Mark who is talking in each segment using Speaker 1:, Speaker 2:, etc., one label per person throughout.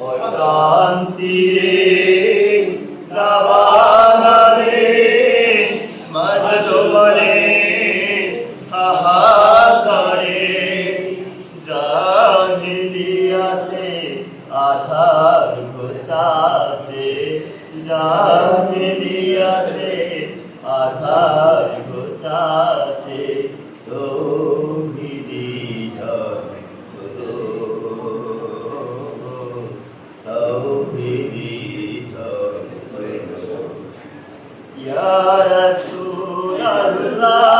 Speaker 1: শান্তি রে দাবানা রে মধুবরে হাহাকারে জাহিলিয়াতে আধার গোচাতে জাহিলিয়াতে আধার Allah.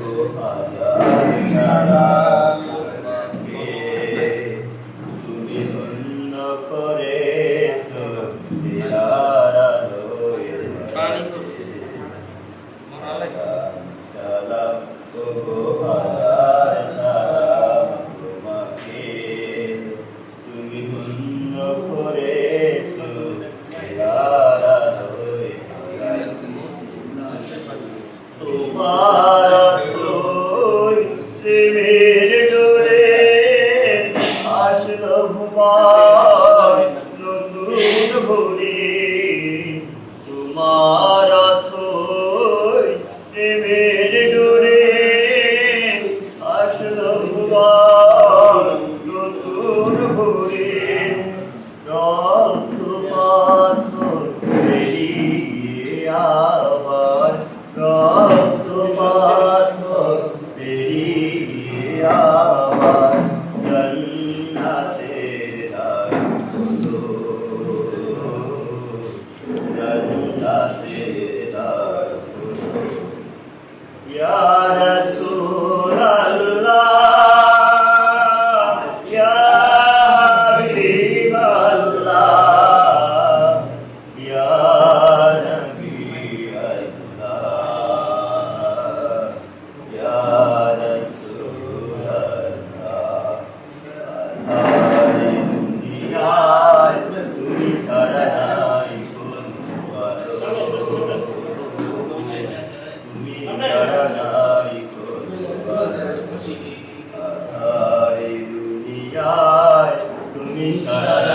Speaker 1: Guru Arya Hare